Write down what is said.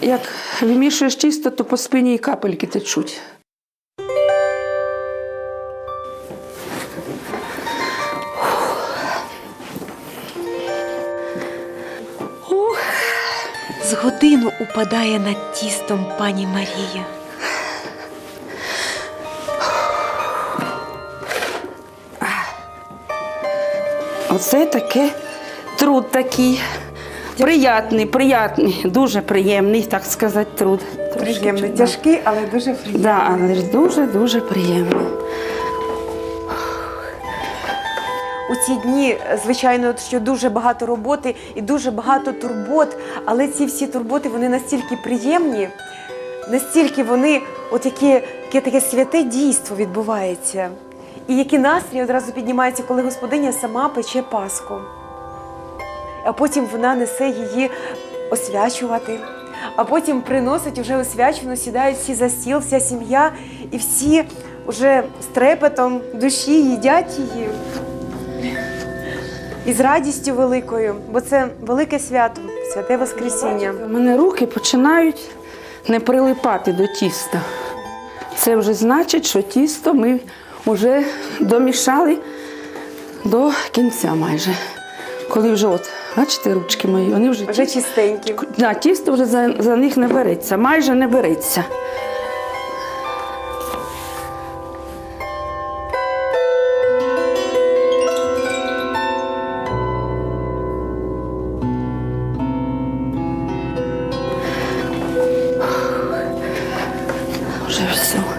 як вимішуєш тісто, то по спині і капельки течуть. З годину упадає над тістом пані Марія. Оце таке труд такий. Приятний, приятний, дуже приємний, так сказати, труд. Приємний, тяжкий, але дуже приємний. Да, але ж дуже-дуже приємно. У ці дні, звичайно, що дуже багато роботи і дуже багато турбот, але ці всі турботи вони настільки приємні, настільки вони, от яке, яке таке святе дійство відбувається. І який настрій одразу піднімається, коли господиня сама пече паску. А потім вона несе її освячувати. А потім приносить уже освячену, сідають всі за стіл, вся сім'я, і всі вже з трепетом душі їдять її. І з радістю великою, бо це велике свято, святе Воскресіння. У мене руки починають не прилипати до тіста. Це вже значить, що тісто ми вже домішали до кінця майже коли вже от, бачите, ручки мої, вони вже Вже чистенькі. Да, тісто вже за, за них не береться, майже не береться. Вже все.